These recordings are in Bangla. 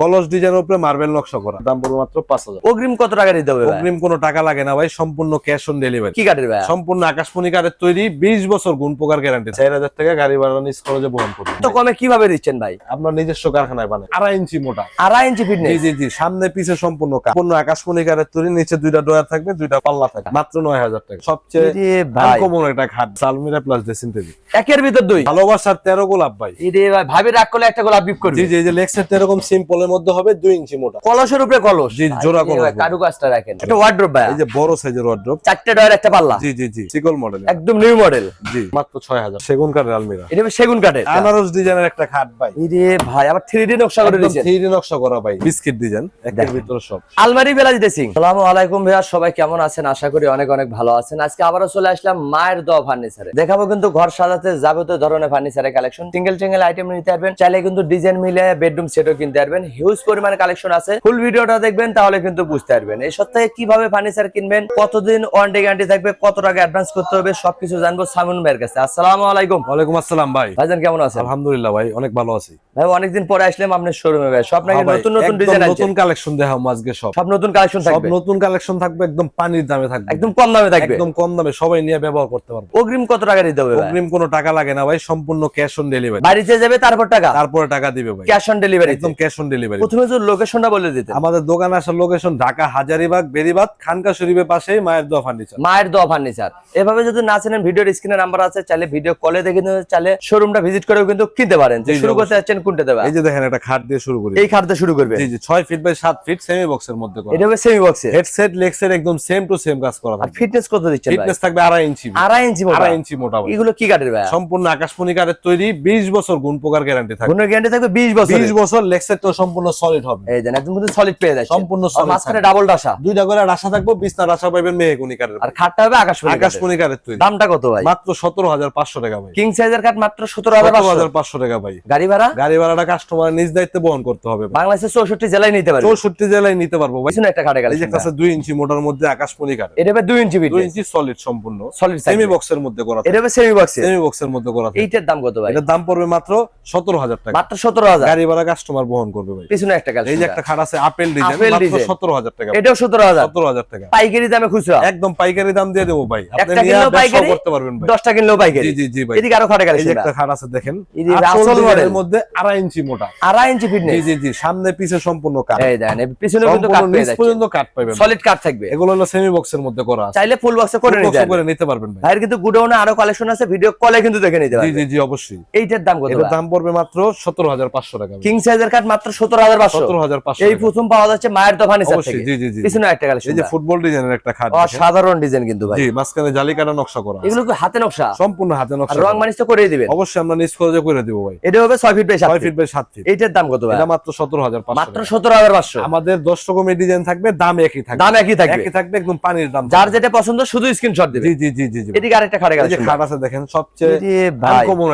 কলস ডিজাইনের উপরে মার্বেল নকশা করা। দাম পড়বে মাত্র পাঁচ হাজার। অগ্রিম কত টাকা দিতে হবে? অগ্রিম কোনো টাকা লাগে না ভাই সম্পূর্ণ ক্যাশ অন ডেলিভারি কি কাঠের ভাই? সম্পূর্ণ আকাশমণি কাঠের তৈরি বিশ বছর গুণ প্রকার গ্যারান্টি চার হাজার টাকা গাড়ি ভাড়া নিজ খরচে বহন করবে। তো কমে কীভাবে দিচ্ছেন ভাই? আপনার নিজস্ব কারখানায় বানায়। আড়াই ইঞ্চি মোটা। আড়াই ইঞ্চি ফিটনেস জি জি সামনে পিছে সম্পূর্ণ কাঠ। সম্পূর্ণ আকাশমণি কাঠের তৈরি নিচে দুইটা ডয়ার থাকবে দুইটা পাল্লা থাকবে। মাত্র নয় হাজার টাকা। সবচেয়ে কমন একটা খাট সালমিরা প্লাস ড্রেসিং টেবিল একের ভিতর দুই। ভালোবাসার তেরো গোলাপ ভাই। ভাবি রাগ করলে একটা গোলাপ বিপ করবে। জি জি এই যে লেগ সেট মধ্যে হবে দুই ইঞ্চি মোটা। কলসের উপরে কলস? জি, জোড়া কলস। কারু কাজটা রাখেন। এটা ওয়ার্ড্রোব ভাই এই যে বড় সাইজের ওয়ার্ড্রপ চারটে ডয়ার একটা পাল্লা। জি জি জি সিকল মডেল একদম নিউ মডেল জি। মাত্র ছয় হাজার। সেগুন কাঠের আলমিরা। এটা সেগুন কাঠের। আনারস ডিজাইনের একটা খাট ভাই। ইরে ভাই আবার থ্রি ডি নকশা করে দিয়েছেন। থ্রি নকশা করা ভাই বিস্কিট ডিজাইন একের। ভিতরে সব। আলমারি বেলাজ ড্রেসিং সালামু আলাইকুম ভাইয়া সবাই কেমন আছেন? আশা করি অনেক অনেক ভালো আছেন। আজকে আবারও চলে আসলাম মায়ের দোয়া ফার্নিচারে দেখাবো কিন্তু ঘর সাজাতে যাবতীয় ধরনের ফার্নিচারের কালেকশন সিঙ্গেল সিঙ্গেল আইটেম নিতে পারবেন চাইলে কিন্তু ডিজাইন মিলে বেডরুম সেটও কিনতে পারবেন হিউজ পরিমাণে কালেকশন আছে। ফুল ভিডিওটা দেখবেন তাহলে কিন্তু বুঝতে পারবেন। এই সপ্তাহে কীভাবে ফার্নিচার কিনবেন কতদিন ওয়ারেন্টি গ্যারান্টি থাকবে কত টাকা অ্যাডভান্স করতে হবে সবকিছু জানব সামুন ভাইয়ের কাছে। আসসালামু আলাইকুম। ওয়ালাইকুম আসসালাম ভাই। ভাইজান কেমন আছেন? আলহামদুলিল্লাহ ভাই অনেক ভালো আছি। ভাই অনেকদিন পরে আসলাম আপনার শোরুমে ভাই। সব নাকি হ্যাঁ নতুন নতুন ডিজাইন আছে নতুন কালেকশন দেখাবো আজকে সব। সব নতুন কালেকশন থাকবে? সব নতুন কালেকশন থাকবে একদম পানির দামে থাকবে। একদম কম দামে থাকবে? একদম কম দামে সবাই নিয়ে ব্যবহার করতে পারবে। অগ্রিম কত টাকা দিতে হবে অগ্রিম কোনো টাকা লাগে না ভাই সম্পূর্ণ ক্যাশ অন ডেলিভারি বাড়িতে যাবে তারপর টাকা? তারপরে টাকা দিবে ভাই। ক্যাশ অন ডেলিভারি একদম ক্যাশ অন ডেলিভারি প্রথমে যে লোকেশনটা বলে দিতে আমাদের দোকান আসার লোকেশন ঢাকা হাজারিবাগ বেরিবাদ খানকা শরীফের পাশেই মায়ের দোয়া ফার্নিচার মায়ের দোয়া ফার্নিচার এভাবে যদি না চেনেন ভিডিওর স্ক্রিনে নাম্বার আছে চাইলে ভিডিও কলে দেখে চাইলে শোরুমটা ভিজিট করেও কিন্তু কিনতে পারেন। যে শুরু করতে যাচ্ছেন কোনটা দেবে? এই যে দেখেন একটা খাট দিয়ে শুরু করি। এই খাটতে শুরু করবে। জি জি ছয় ফিট বাই সাত ফিট সেমি বক্সের মধ্যে করা। এটা হবে সেমি বক্সে হেডসেট লেগসেট একদম সেম টু সেম কাজ করা আর ফিটনেস কত দিচ্ছেন ফিটনেস থাকবে আড়াই ইঞ্চি আড়াই ইঞ্চি মোটা। আড়াই ইঞ্চি মোটা এগুলো কি কাঠের ভাই? সম্পূর্ণ আকাশমণি কাঠের তৈরি বিশ বছর গুণ প্রকার গ্যারান্টি থাকবে। গুণের গ্যারান্টি থাকবে বিশ বছর বিশ বছর লেগসেট তো সম্পূর্ণ সলিড হবে। এই দেন একদম কিন্তু সলিড পেয়ে যাচ্ছে। সম্পূর্ণ solid মাঝখানে ডাবল ডাসা দুইটা করে থাকব বিছনা মেহেগুনি কাঠের আর খাটটা হবে আকাশ আকাশমণি কাঠের তৈরি। দামটা কত ভাই? মাত্র সতেরো হাজার পাঁচশো টাকা ভাই। কিং সাইজের কাঠ মাত্র সতেরো হাজার সতেরো হাজার পাঁচশো টাকা ভাই। গাড়ি ভাড়া? গাড়ি ভাড়াটা কাস্টমার নিজ দায়িত্বে বহন করতে হবে ভাই। বাংলাদেশের চৌষট্টি জেলায় নিতে পারবে। চৌষট্টি জেলায় নিতে পারব ভাই। একটা খাটে এই যে গেলে কাছে দুই ইঞ্চি মোটার মধ্যে আকাশমণি কাঠ এটা হবে দুই ইঞ্চি দুই ফিটনেস ইঞ্চি সলিড সম্পূর্ণ। সলিড সেমি বক্সের মধ্যে করা এটা হবে সেমি বক্সে সেমি বক্সের মধ্যে করা। এইটার দাম কত ভাই? এটার দাম পড়বে মাত্র সতেরো হাজার টাকা। মাত্র সতেরো হাজার। গাড়ি ভাড়া কাস্টমার বহন করবে ভাই। পিছনে একটা কাজ এই যে একটা খাট আছে আপেল ডিজাইন মাত্র design। সতেরো হাজার টাকা। এটাও সতেরো হাজার। সতেরো হাজার টাকা। পাইকারি দামে খুচরা। একদম পাইকারি দাম দিয়ে দেবো ভাই। আপনি নিয়ে ব্যবসা করতে পারবেন ভাই। দশটা কিনলেও পাইকারি। জি জি জি ভাই। এদিকে আরও খাটে গেলে এই একটা খাট আছে দেখেন। এই যে আসল আসল মধ্যে আড়াই ইঞ্চি মোটা। আড়াই ইঞ্চি ফিটনেস জি জি সামনে পিছে সম্পূর্ণ এই পিছনে কিন্তু সম্পূর্ণ পেয়ে যাচ্ছে। পর্যন্ত কাঠ পাবেন। সলিড থাকবে। এগুলো হলো সেমি বক্সের মধ্যে করা আছে। চাইলে ফুল বক্সে করে নিতে করে পারবেন। নিতে পারবেন ভাই। ভাইয়ের কিন্তু গুডাউনে আরও কালেকশন আছে ভিডিও কলে কিন্তু দেখে নিতে জি পারবেন। জি জি অবশ্যই। এইটার দাম কত এটার দাম পড়বে মাত্র সতেরো হাজার পাঁচশো টাকা। কিং সাইজের মাত্র সতেরো হাজার পাঁচশো। সতেরো হাজার পাঁচশো এই প্রথম পাওয়া যাচ্ছে মায়ের দোকান থেকে। জি জি জি পিছনে একটা কালেকশন এই যে ফুটবল ডিজাইনের একটা খাট অসাধারণ ডিজাইন কিন্তু ভাই। জি মাঝখানে জালি কাটা নকশা করা। এগুলো কি হাতে নকশা? সম্পূর্ণ হাতে নকশা রং করা। তো করেই দিবেন। অবশ্যই আমরা নিজ খরচে করে দিব ভাই। এটা হবে ছয় ফিট বাই সাত ফিট ফিট বাই সাত ফিট এইটার দাম কত ভাই? এটা মাত্র সতেরো মাত্র পাঁচশো সতেরো হাজার পাঁচশো। আমাদের দশ রকমের ডিজাইন থাকবে দাম একই থাকবে। দাম একই থাকবে। একই থাকবে একদম পানির দাম যার যেটা পছন্দ শুধু স্ক্রিনশট দিবে। জি জি জি জি জি। এদিকে আরেকটা খাটে খাট আছে দেখেন সবচেয়ে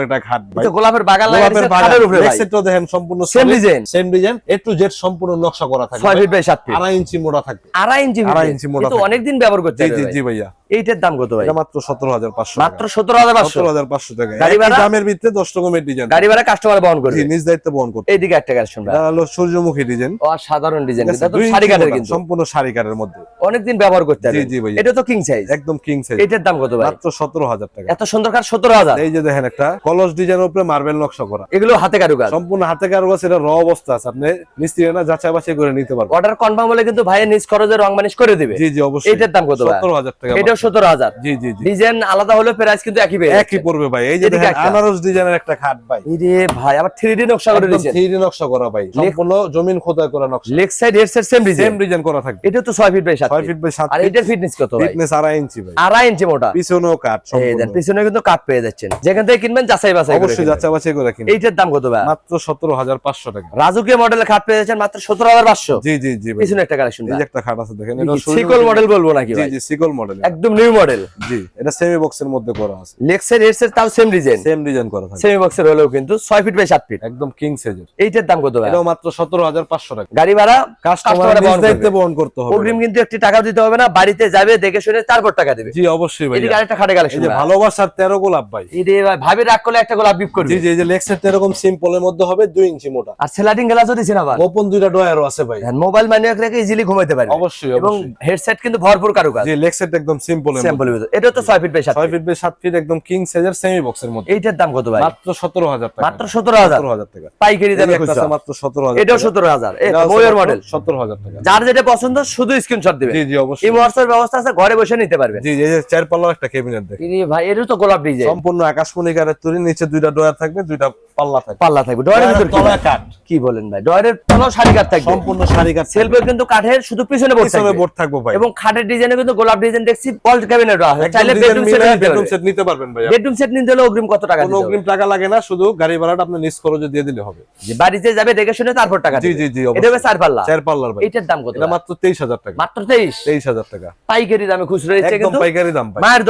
একটা খাট ভাই। তো গোলাপের বাগান লাগাইছে খাটের উপরে ভাই। লেগসেটটাও দেখেন সম্পূর্ণ same design same design A to Z সম্পূর্ণ নকশা করা থাকে 6 ফিট বাই 7 ফিট আড়াই ইঞ্চি মোটা থাকে আড়াই ইঞ্চি আড়াই ইঞ্চি মোড়া কিন্তু অনেক অনেকদিন ব্যবহার করতে জি। জি ভাইয়া। এইটার দাম কত ভাই? মাত্র সতেরো হাজার পাঁচশো মাত্র সতেরো হাজার সতেরো হাজার পাঁচশো টাকা। গাড়ি ভাড়া? দামের ভিত্তিতে দশ রকমের ডিজাইন গাড়ি ভাড়া কাস্টমার বহন করবে। জি নিজ দায়িত্ব বহন করতে এইদিকে একটা কালেকশন ভাই। হলো সূর্যমুখী ডিজাইন অসাধারণ ডিজাইন শাড়ি কিন্তু। সম্পূর্ণ শাড়ি মধ্যে। অনেকদিন ব্যবহার করতে জি জি ভাইয়া। এটা তো কিং সাইজ একদম কিং সাইজ এটার দাম কত ভাই? মাত্র সতেরো হাজার টাকা। এত সুন্দর সতেরো হাজার। এই যে দেখেন একটা কলস ডিজাইনের উপরে মার্বেল নকশা করা। এগুলো হাতে কারুকাজ। সম্পূর্ণ হাতে কারুকাজ এটা র অবস্থা আছে। আপনি মিস্ত্রি না যাচাই বাছাই করে নিতে পারবেন। অর্ডার কনফার্ম হলে কিন্তু ভাইয়ের নিজ খরচে রং মানিশ করে দিবে। জি জি অবশ্যই। এটার দাম কত ভাই? সতেরো হাজার টাকা সতেরো হাজার। জি জি জি। ডিজাইন আলাদা হলে প্রাইস কিন্তু একই একই পড়বে ভাই। এই যে এদিকে দেখেন একটা। আনারস ডিজাইনের একটা খাট ভাই। রে ভাই আবার থ্রি ডি নকশা করে একদম দিয়েছেন। 3D নকশা করা ভাই। সম্পূর্ণ জমিন খোদাই করা নকশা। Leg side head side same same design design করা থাকবে। এটা তো ছয় ফিট বাই সাত 6 ফিট ফিট বাই 7 আর এটার ফিটনেস কত ভাই? ফিটনেস আড়াই ইঞ্চি ভাই। আড়াই ইঞ্চি মোটা। পিছনেও কাট সম্পূর্ণ। পিছনে কিন্তু কাঠ পেয়ে যাচ্ছেন। যেখান থেকে কিনবেন যাচাই বাছাই করে অবশ্যই যাচাই বাছাই করে কিনুন এইটার দাম কত ভাই? মাত্র সতেরো হাজার পাঁচশো টাকা। রাজুকে মডেলের খাট পেয়ে যাচ্ছেন মাত্র সতেরো হাজার পাঁচশো। জি জি জি পিছনে একটা কালেকশন এই একটা খাট আছে দেখেন এটা সিকল মডেল বলব নাকি জি ভাই? জি সিকল মডেল একদম একদম নিউ মডেল জি এটা সেমি বক্সের মধ্যে করা আছে। লেক্সের এর তাও সেম ডিজাইন সেম ডিজাইন করা থাকে। সেমি বক্সের হলেও কিন্তু ছয় ফিট বাই সাত ফিট একদম কিং সাইজের এইটার দাম কত ভাই এটাও মাত্র সতেরো হাজার পাঁচশো টাকা। গাড়ি ভাড়া কাস্টমার কাস্টমার বহন বহন করতে হবে। অগ্রিম কিন্তু একটি টাকা দিতে হবে না বাড়িতে যাবে দেখে শুনে তারপর টাকা দেবে। জি অবশ্যই ভাই এদিকে আরেকটা খাটে এই কালেকশন ভালোবাসার তেরো গোলাপ ভাই। এটি ভাবি রাগ করলে একটা গোলাপ বিপ করবে। জি জি এই যে লেক্সের এরকম সিম্পলের মধ্যে হবে দুই ইঞ্চি মোটা। আর সেলাটিং গ্লাসও দিছেন আবার। ওপেন দুইটা ডয়ারও আছে ভাই। মোবাইল ম্যানুয়াল রেখে ইজিলি ঘুমাইতে পারবে। অবশ্যই এবং হেডসেট কিন্তু ভরপুর কারুকাজ। জি লেক্সের একদম স্যাম্পল এটা তো ছয় ফিট বাই সাত ছয় ফিট ফিট বাই সাত ফিট একদম কিং সাইজের সেমি বক্সের মধ্যে। এইটার দাম কত ভাই? মাত্র সতেরো হাজার টাকা। মাত্র সতেরো হাজার। সতেরো হাজার টাকা। পাইকারি দামে খুচরা। মাত্র সতেরো হাজার এটাও সতেরো হাজার। এটাও আছে ময়ের মাত্র মডেল সতেরো হাজার টাকা। যার যেটা পছন্দ শুধু স্ক্রিনশট দিবে। জি জি অবশ্যই। এই হোয়াটসঅ্যাপ ব্যবস্থা আছে ঘরে বসে নিতে পারবে। জি জি এই চার পাল্লার একটা ক্যাবিনেট দেখেন ভাই এরও তো গোলাপ ডিজাইন সম্পূর্ণ আকাশমণি কাঠের তৈরি নিচে দুইটা ডয়ার থাকবে দুইটা পাল্লা থাকবে। পাল্লা থাকবে। ডয়ের ভিতর কি বলেন ভাই? ডয়ের শাড়ি কাট থাকবে। সম্পূর্ণ শাড়ি সেলফে কিন্তু কাঠের শুধু পিছনে বোর্ড থাকবে। বোর্ড থাকব ভাই। এবং খাটের ডিজাইনে কিন্তু গোলাপ ডিজাইন দেখছি ক্যাবিনেট আছে। চাইলে বেডরুম সেট বেডরুম সেট নিতে পারবেন ভাই বেডরুম সেট নিতে হলে অগ্রিম কত টাকা দিতে হবে? অগ্রিম টাকা লাগে না শুধু গাড়ি ভাড়াটা আপনি নিজ খরচে দিয়ে দিলে হবে। যে বাড়িতে যাবে দেখে শুনে তারপর টাকা জি জি জি এটা হবে চার পাল্লা চার পাল্লার ভাই। এইটার দাম কত এটা মাত্র তেইশ হাজার টাকা। মাত্র তেইশ? তেইশ হাজার টাকা। পাইকারি দামে খুচরো কিন্তু পাইকারি দাম ভাই। মায়ের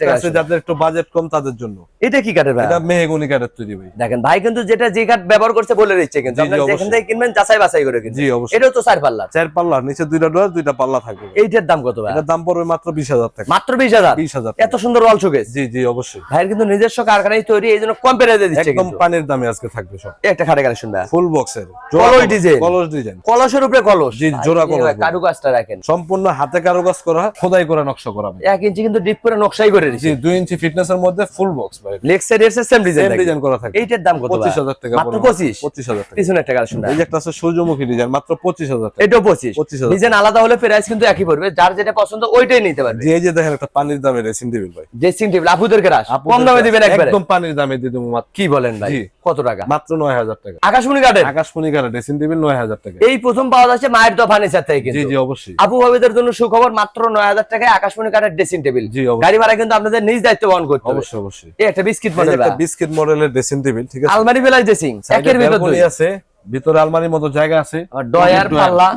কালেকশন। যাদের একটু বাজেট কম তাদের জন্য। এটা কি কাঠের ভাই? এটা মেহগুনি কাঠের তৈরি ভাই। দেখেন ভাই কিন্তু যেটা যে কাঠ ব্যবহার করছে বলে দিচ্ছে কিন্তু। যেখান থেকে কিনবেন যাচাই বাছাই করে অবশ্যই। এটাও তো চার পাল্লা। চার পাল্লা নিচে দুইটা ডোর দুইটা পাল্লা থাকবে। এইটার দাম কত ভাই? এটার দাম পড়বে মাত্র বিশ হাজার টাকা। মাত্র বিশ হাজার? বিশ হাজার এত সুন্দর ওয়াল শোকেস। জি জি অবশ্যই। ভাইয়ের কিন্তু নিজস্ব কারখানায় তৈরি এই জন্য কম প্রাইসে দিচ্ছে একদম পানির দামে আজকে থাকবে সব। একটা খাটে কালেকশন ভাই। ফুল বক্সের কলস design। কলস ডিজাইন কলসের উপরে কলস জি, জোড়া কলস। কারু কাজটা রাখেন সম্পূর্ণ হাতে কারুকাজ করা খোদাই করা নকশা করা। এক ইঞ্চি কিন্তু ডিপ করে নকশাই করে দিচ্ছে। জি দুই ইঞ্চি ফিটনেস এর মধ্যে ফুল বক্স ভাই। লেক্সের এর সেম ডিজাইন সেম ডিজাইন করা থাকে এইটার দাম কত পঁচিশ ভাই? হাজার টাকা মাত্র পড়বে। পঁচিশ? পঁচিশ হাজার টাকা। পিছনে একটা কালেকশন এই যে একটা আছে সূর্যমুখী ডিজাইন মাত্র পঁচিশ হাজার টাকা। এটাও পঁচিশ। 25,000 ডিজাইন আলাদা হলে প্রাইস কিন্তু একই পড়বে। যার যেটা পছন্দ ওইটাই নিতে পারবে। যে যে দেখেন একটা পানির দামে রেসিং টেবিল ভাই। ড্রেসিং টেবিল আপুদেরকে রাস কম দামে দিবেন একবারে। একদম পানির দামে দিয়ে দেবো মাত্র। কি বলেন ভাই। কত টাকা? মাত্র নয় হাজার টাকা। আকাশমণি কাঠের আকাশমণি কারা ড্রেসিং টেবিল নয় হাজার টাকা। এই প্রথম পাওয়া যাচ্ছে মায়ের দোয়া ফার্নিচার থেকে জি জি অবশ্যই। আপু ভাবিদের জন্য সুখবর মাত্র নয় হাজার টাকায় আকাশমণি কাঠের ড্রেসিং টেবিল জি গাড়ি ভাড়া কিন্তু আপনাদের নিজ দায়িত্ব বহন করতে অবশ্যই অবশ্যই। এই একটা বিস্কিট মডেল একটা বিস্কিট মডেলের ড্রেসিং টেবিল ঠিক আছে? আলমারি বেলায় ড্রেসিং একের ভিতর আছে ভিতরে আলমারির মতো জায়গা আছে। ডয়ার পাল্লা।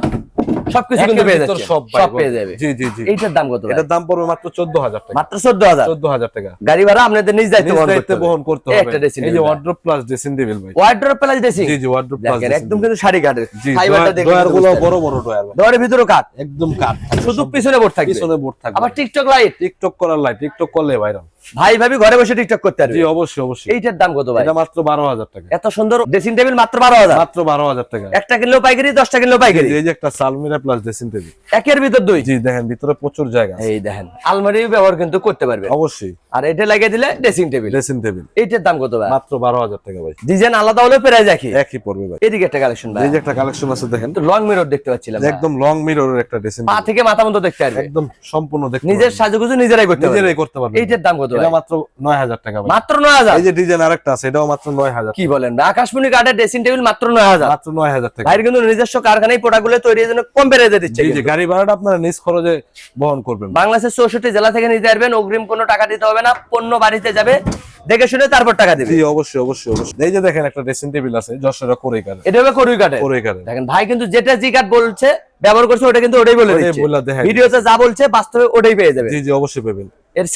সবকিছু কিন্তু পেয়ে যাচ্ছে সব সব পেয়ে যাবে। জি জি জি। এইটার দাম কত ভাই? এটার দাম পড়বে মাত্র চোদ্দ হাজার টাকা। মাত্র চোদ্দ হাজার চোদ্দ হাজার টাকা। গাড়ি ভাড়া আপনাদের নিজ দায়িত্ব বহন করতে বহন করতে হবে। এই যে ওয়ার্ড্রপ প্লাস ড্রেসিং টেবিল ভাই। ওয়ার্ড্রপ প্লাস ড্রেসিং জি জি ওয়ার্ড্রপ প্লাস একদম কিন্তু শাড়ি কাঠের। ফাইবারটা দেখে ডয়ারগুলো বড় বড় ডয়ার ডয়ারের ভিতরে কাঠ? একদম কাট শুধু পিছনে বোর্ড থাকবে? পিছনে বোর্ড থাকবে। আবার টিকটক লাইট টিকটক করার লাই টিকটক করলে ভাইরাল ভাই ভাবি ঘরে বসে টিকটক করতে জি পারবে অবশ্যই অবশ্যই। এইটার দাম কত ভাই? এটা মাত্র বারো হাজার টাকা। এত সুন্দর ড্রেসিং টেবিল মাত্র বারো হাজার মাত্র বারো হাজার টাকা। একটা কিলো পাইকারি দশটা কিলো পাইকারি। এই যে একটা সালমিরা প্লাস ড্রেসিং টেবিল একের ভিতর দুই? জি দেখেন ভিতরে প্রচুর জায়গা এই দেখেন আলমারি ব্যবহার কিন্তু করতে পারবে। অবশ্যই। আর এটা লাগিয়ে দিলে ড্রেসিং টেবিল ড্রেসিং টেবিল এইটার দাম কত ভাই? মাত্র টাকা ভাই। ডিজাইন আলাদা হলে প্রাইস একই। একই পড়বে ভাই। এদিকে একটা কালেকশন ভাই। এই যে একটা কালেকশন আছে দেখেন। লং মিরর দেখতে পাচ্ছিলাম একদম লং মিররের একটা ড্রেসিং পা থেকে মাথা মতো দেখতে পারবে। একদম সম্পূর্ণ দেখতে নিজের সাজুগুজু নিজেরাই করতে পারবে। নিজেরাই করতে পারবে। এইটার দাম কত এটা মাত্র নয় হাজার টাকা ভাই। মাত্র নয় হাজার? এই যে ডিজাইন আরেকটা আছে এটাও মাত্র নয় হাজার কি বলেন ভাই? আকাশমণি কাঠের ড্রেসিং টেবিল মাত্র নয় হাজার। মাত্র নয় হাজার টাকা। কিন্তু নিজস্ব কারখানায় প্রোডাক্টগুলো তৈরি জন্য কম প্রাইসে দিচ্ছে জি জি গাড়ি ভাড়াটা আপনারা নিজ খরচে বহন করবেন। বাংলাদেশের চৌষট্টি জেলা থেকে নিতে পারবেন অগ্রিম কোনো টাকা দিতে হবে না পণ্য বাড়িতে যাবে দেখে শুনে তারপর টাকা দিবে। জি অবশ্যই অবশ্যই অবশ্যই। এই যে দেখেন একটা ড্রেসিং টেবিল আছে যশোরা করে কাটে এটা হবে করুই কাটে করে কাটে দেখেন ভাই কিন্তু যেটা জি কাঠ বলছে ব্যবহার করছে ওটা কিন্তু ওটাই বলে দিচ্ছে। ভিডিওতে যা বলছে বাস্তবে ওটাই পেয়ে যাবে। জি জি অবশ্যই পাবেন এর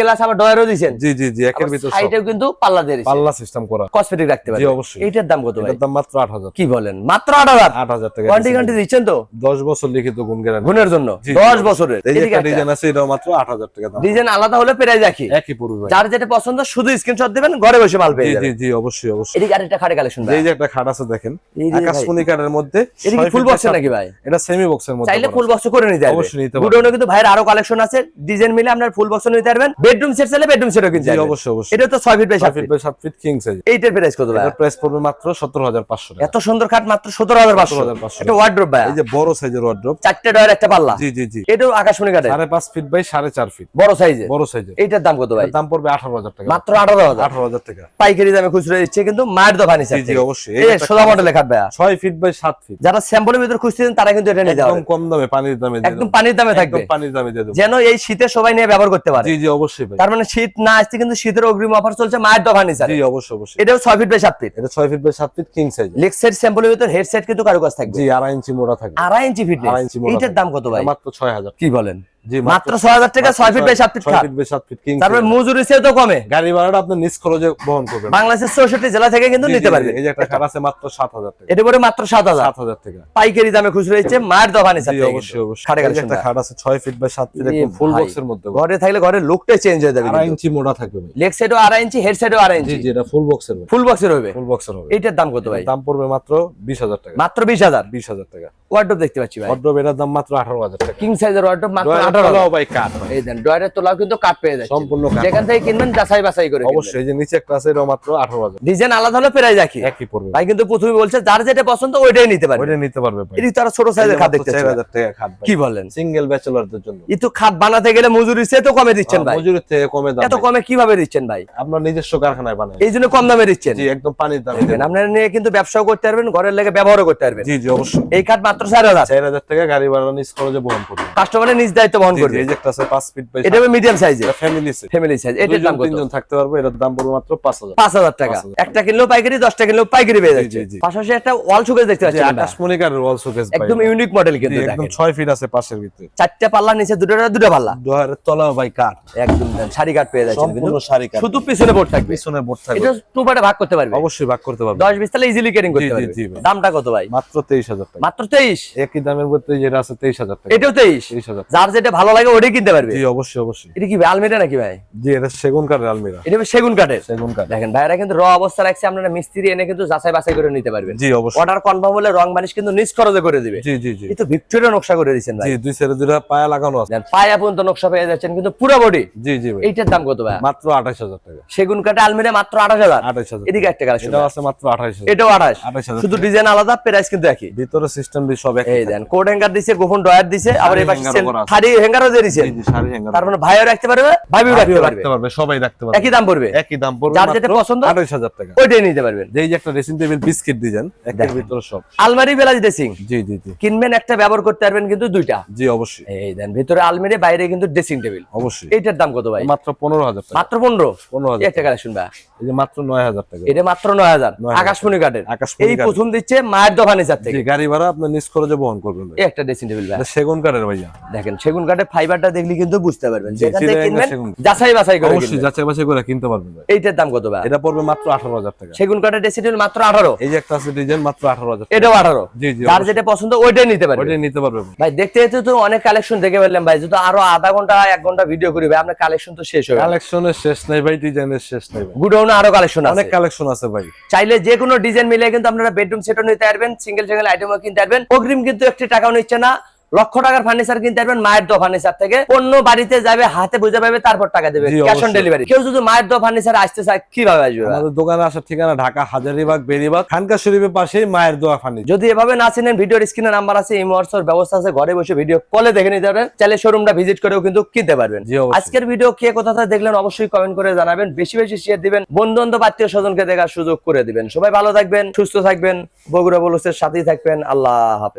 গ্লাস আবার ডয়ারও দিয়েছেন। জি জি জি একের ভিতর সাইডেও কিন্তু পাল্লা দিয়ে পাল্লা সিস্টেম করা। কসমেটিক রাখতে জি অবশ্যই। এইটার দাম কত ভাই? এটার দাম মাত্র আট হাজার। কি বলেন? মাত্র আট হাজার। আট হাজার টাকা কোয়ান্টি ঘন্টি দিচ্ছেন তো? দশ বছর লিখিত গুণ গ্যারান্টি গুণের জন্য। জি, দশ জি। বছরের। এই যে। ডিজাইন আছে এটাও মাত্র আট হাজার টাকা দাম। ডিজাইন আলাদা হলে প্রাইস একই। একই পড়বে ভাই। যার যেটা পছন্দ শুধু স্ক্রিনশট দিবেন ঘরে বসে মাল পেয়ে জি জি জি অবশ্যই অবশ্যই। এদিকে আরেকটা খাটে কালেকশন ভাই। এই যে একটা খাট আছে দেখেন। আকাশমণি মধ্যে ছয় ফুল by নাকি ভাই? এটা সেমি বক্সের মধ্যে চাইলে ফুল। বক্স করে নিতে পারবে অবশ্যই নিতে। গুডাউনে কিন্তু ভাইয়ের আরও কালেকশন আছে। ডিজাইন মিলে আপনার ফুল বক্স নিতে পারবেন। বেডরুম সেট চাইলে বেডরুম সেটও কিনতে পারবেন। অবশ্যই অবশ্যই। এটা তো 6 feet by 7 feet feet by সাত ফিট কিং সাইজ এইটার প্রাইস কত ভাই এটার প্রাইস পড়বে মাত্র সতেরো হাজার পাঁচশো টাকা। এত সুন্দর খাট মাত্র 17500 17,500 এটা ওয়ার্ড্রপ ভাই এই যে বড় সাইজের ওয়ার্ড্রপ চারটে ডয়ার একটা পাল্লা। জি জি জি। এটাও আকাশমণি কাটে সাড়ে পাঁচ ফিট বাই সাড়ে চার ফিট বড় সাইজে বড় সাইজের এইটার দাম কত ভাই? দাম পড়বে আঠারো হাজার টাকা। মাত্র 18000 আঠারো হাজার টাকা। পাইকারি দামে খুচরো দিচ্ছে কিন্তু মায়ের দোকানি জি জি অবশ্যই। এই সোজা খাট ভাই ফিট বাই ফিট যারা স্যাম্পলের ভিতর খুঁজছেন তারা কিন্তু এটা নিয়ে যাবে একদম কম দামে পানির দামে একদম পানির দামে থাকবে। একদম পানির দামে দিয়ে দেবো। যেন এই শীতে সবাই নিয়ে ব্যবহার করতে পারে। জি জি অবশ্যই ভাই। তার মানে শীত না আসতে কিন্তু শীতের অগ্রিম অফার চলছে মায়ের দোকানে হিসাবে জি অবশ্যই অবশ্যই। এটাও ছয় ফিট বাই 7 ফিট এটা ছয় feet by 7 feet king size লেক্সের স্যাম্পলের ভিতর হেডসেট কিন্তু কারুকাজ থাকবে। জি আড়াই ইঞ্চি মোড়া থাকবে। আড়াই ইঞ্চি ফিট আড়াই ইঞ্চি মোটা এইটার দাম কত ভাই? মাত্র ছয় হাজার। কি বলেন? মাত্র ছয় হাজার টাকা ছয় ফিট বাই সাত ফিট ফিট বাই সাত ফিট তারপরে মজুরি তো কমে। গাড়ি ভাড়াটা আপনি নিজ খরচে বহন করবেন। বাংলাদেশের চৌষট্টি জেলা থেকে কিন্তু নিতে জি, জি, পারবে এই যে একটা খাট আছে মাত্র সাত হাজার টাকা। এটা পরে মাত্র সাত হাজার। সাত হাজার টাকা। পাইকারি দামে খুচরো হচ্ছে মায়ের দোকানে অবশ্যই অবশ্যই। খাটে এই একটা খাট আছে ছয় ফিট বাই সাত ফিট ফুল। বক্সের মধ্যে ঘরে থাকলে ঘরের লুকটাই চেঞ্জ হয়ে যাবে আড়াই ইঞ্চি মোটা থাকবে লেগ সাইডও আড়াই ইঞ্চি হেড সাইডও আড়াই জি ইঞ্চি। জি এটা ফুল বক্সের ফুল বক্সের হবে। ফুল বক্সের হবে। এইটার দাম কত ভাই? দাম পড়বে মাত্র বিশ হাজার টাকা। মাত্র বিশ হাজার। বিশ হাজার টাকা। ওয়ার্ডরোব দেখতে পাচ্ছি ভাই। দাম মাত্র আঠারো হাজার টাকা। কিং সাইজের ওয়ার্ডরোব মাত্র ডয়ারের আঠারো তলাও ভাই কাঠ ভাই। এই দেন ডয়ারের তোলাও কিন্তু কাট পেয়ে যাচ্ছে। সম্পূর্ণ কাঠ। যেখান থেকে কিনবেন যাচাই বাছাই করে অবশ্যই যে নিচে মাত্র আঠারো হাজার। ডিজাইন আলাদা হলে রাখি একই। পড়বে। ভাই কিন্তু প্রথমে বলছে যার যেটা পছন্দ ওইটাই নিতে পারবে। ওইটা নিতে পারবে ভাই। এটি তারা ছোট সাইজের খাট দেখতে টাকা খাট কি বলেন? সিঙ্গেল ব্যাচেলারদের জন্য। খাট বানাতে গেলে মজুরি সে তো কমে দিচ্ছেন ভাই। মজুরির থেকে কমে দাম এত কমে কীভাবে দিচ্ছেন ভাই? আপনার নিজস্ব কারখানায় বানায়। এই জন্য কম দামে দিচ্ছেন। জি একদম পানির দাম। আপনারা নিয়ে কিন্তু ব্যবসাও করতে পারবেন ঘরের লেগে ব্যবহারও করতে পারবেন। জি জি অবশ্যই। এই কাঠ মাত্র হাজার। চার হাজার টাকা গাড়ি ভাড়া নিজ খরচে বহন করবে। কাস্টমারের নিজ দায়িত্ব বহন করবে। এই যে একটা আছে ফিট বাই এটা মিডিয়াম সাইজের ফ্যামিলি ফ্যামিলি সাইজ এটার দাম কত? তিনজন থাকতে পারবে এটার দাম পড়বে মাত্র পাঁচ হাজার। পাঁচ হাজার টাকা। একটা কিনলেও পাইকারি কিনলেও পাইকারি পেয়ে যাচ্ছে। পাশাপাশি একটা ওয়াল সুকেস দেখতে ভাই। আকাশমণি কারের ওয়াল শোকেস একদম ইউনিক মডেল কিন্তু একদম ফিট আছে পাশের ভিতরে। চারটা পাল্লা নিচে দুটো দুটো পাল্লা? ডোয়ারের তলা ভাই কাঠ। একদম শাড়ি কাঠ পেয়ে কিন্তু। সম্পূর্ণ শাড়ি কাঠ। শুধু পিছনে বোর্ড থাকবে। পিছনে বোর্ড থাকবে। এটা টু পার্টে ভাগ করতে পারবে। অবশ্যই ভাগ করতে পারবে। দশ বিশ তাহলে ইজিলি জি, করতে পারবে। দামটা কত ভাই? মাত্র তেইশ হাজার টাকা। মাত্র তেইশ? একই দামের মধ্যে যেটা আছে তেইশ হাজার টাকা। এটাও তেইশ? তেইশ হাজার। যার যেটা ভালো লাগে ওটাই কিনতে পারবে? জি অবশ্যই অবশ্যই। এটা কি আলমিরা নাকি ভাই? জি এটা সেগুন কাঠের আলমিরা। এটা সেগুন কাঠের। সেগুন কাঠ। দেখেন ভাইরা কিন্তু র অবস্থা রাখছে আপনারা মিস্ত্রি এনে কিন্তু যাচাই বাছাই করে নিতে পারবেন। জি অবশ্যই। অর্ডার কনফার্ম হলে রং বানিশ কিন্তু নিজ খরচে করে দিবে। জি জি জি। ভিক্টোরিয়া নকশা করে দিচ্ছেন ভাই। জি দুই সাইডে দুটা পায়া লাগানো আছে। পায়া পর্যন্ত নকশা পেয়ে যাচ্ছেন কিন্তু পুরো বডি জি জি ভাই। এইটার দাম কত ভাই? মাত্র আঠাশ হাজার টাকা। সেগুন কাঠে আলমিরা মাত্র আঠাশ হাজার। আঠাশ হাজার। এদিকে একটা কালেকশন এটাও আছে মাত্র এটাও আঠাশ। আঠাশ হাজার শুধু ডিজাইন আলাদা প্রাইস কিন্তু একই। ভিতরে সিস্টেম সব এই দেন কোড হ্যাঙ্গার দিছে গোপন ডয়ার দিছে আবার এই পাশে হ্যাঙ্গারও করা আছে। থারি হ্যাঙ্গারও দিয়ে দিছে। শাড়ি হ্যাঙ্গার তার মানে ভাইও রাখতে পারবে ভাবিও রাখতে পারবে। পারবে সবাই রাখতে পারবে। একই দাম পড়বে। একই দাম পড়বে যার যেটা পছন্দ আঠাশ হাজার টাকা। ওইটাই নিতে পারবেন। এই যে একটা ড্রেসিং টেবিল বিস্কিট ডিজাইন একের ভিতরে সব। আলমারি বেলাজ ড্রেসিং জি জি জি। কিনবেন একটা ব্যবহার করতে পারবেন কিন্তু দুইটা। জি অবশ্যই। এই দেন ভিতরে আলমারি বাইরে কিন্তু ড্রেসিং টেবিল অবশ্যই। এইটার দাম কত ভাই? মাত্র পনেরো হাজার টাকা। মাত্র পনেরো? পনেরো হাজার একটা কালেকশন ভাই। এই যে মাত্র নয় হাজার টাকা। এটা মাত্র নয় হাজার। 9,000 আকাশমণি কাঠের আকাশমণি এই। প্রথম দিচ্ছে মায়ের দোকানে থেকে। গাড়ি ভাড়া আপনার নিজ খরচে বহন করবেন এই একটা ড্রেসিং টেবিল ভাই। সেগুন কাঠের ভাইয়া। দেখেন সেগুন কাঠের ফাইবারটা দেখলে কিন্তু বুঝতে পারবেন কিনবেন যাচাই বাছাই করে অবশ্যই যাচাই বাছাই করে কিনতে পারবেন ভাই। এইটার দাম কত ভাই? এটা পড়বে মাত্র আঠারো হাজার টাকা। সেগুন কাঠের ড্রেসিং টেবিল মাত্র আঠারো। এই যে একটা আছে ডিজাইন মাত্র আঠারো হাজার টাকা। এটাও আঠারো। জি জি যার যেটা পছন্দ ওইটাই নিতে ওইটাই নিতে পারবে ভাই। দেখতে দেখতে তো অনেক কালেকশন দেখে ফেললাম ভাই। যদি আরও আধা ঘণ্টা এক ঘণ্টা ভিডিও করি ভাই আপনার কালেকশন তো শেষ হবে কালেকশনের শেষ নাই ভাই ডিজাইনের শেষ নাই গুডাউনে আরও কালেকশন আছে। অনেক কালেকশন আছে ভাই। চাইলে যে কোনো ডিজাইন মিলে কিন্তু আপনারা বেডরুম সেটও নিতে পারবেন সিঙ্গেল সিঙ্গেল আইটেমও কিনতে পারবেন। অগ্রিম কিন্তু একটি টাকাও নিচ্ছে না। লক্ষ টাকার ফার্নিচার কিনতে পারবেন মায়ের দো ফার্নিচার থেকে। পণ্য বাড়িতে যাবে হাতে বুঝে পাবে তারপর টাকা দেবে। ক্যাশ অন ডেলিভারি কেউ যদি মায়ের দো ফার্নিচার আসতে চায় কীভাবে আসবে আমাদের দোকানে আসার ঠিকানা ঢাকা হাজারিবাগ বেরিবাগ খানকা শরীফের পাশেই মায়ের দোয়া ফার্নিচার যদি এভাবে না চিনেন ভিডিওর স্ক্রিনে নাম্বার আছে এই হোয়াটসঅ্যাপ ব্যবস্থা আছে ঘরে বসে ভিডিও কলে দেখে নিতে পারবেন। চাইলে শোরুমটা ভিজিট করেও কিন্তু কিনতে পারবেন। আজকের ভিডিও কে কোথা থেকে দেখলেন অবশ্যই কমেন্ট করে জানাবেন। বেশি বেশি শেয়ার দিবেন বন্ধু বান্ধব আত্মীয় স্বজনকে দেখার সুযোগ করে দিবেন। সবাই ভালো থাকবেন সুস্থ থাকবেন বগুড়া বলুসের সাথেই থাকবেন। আল্লাহ হাফেজ।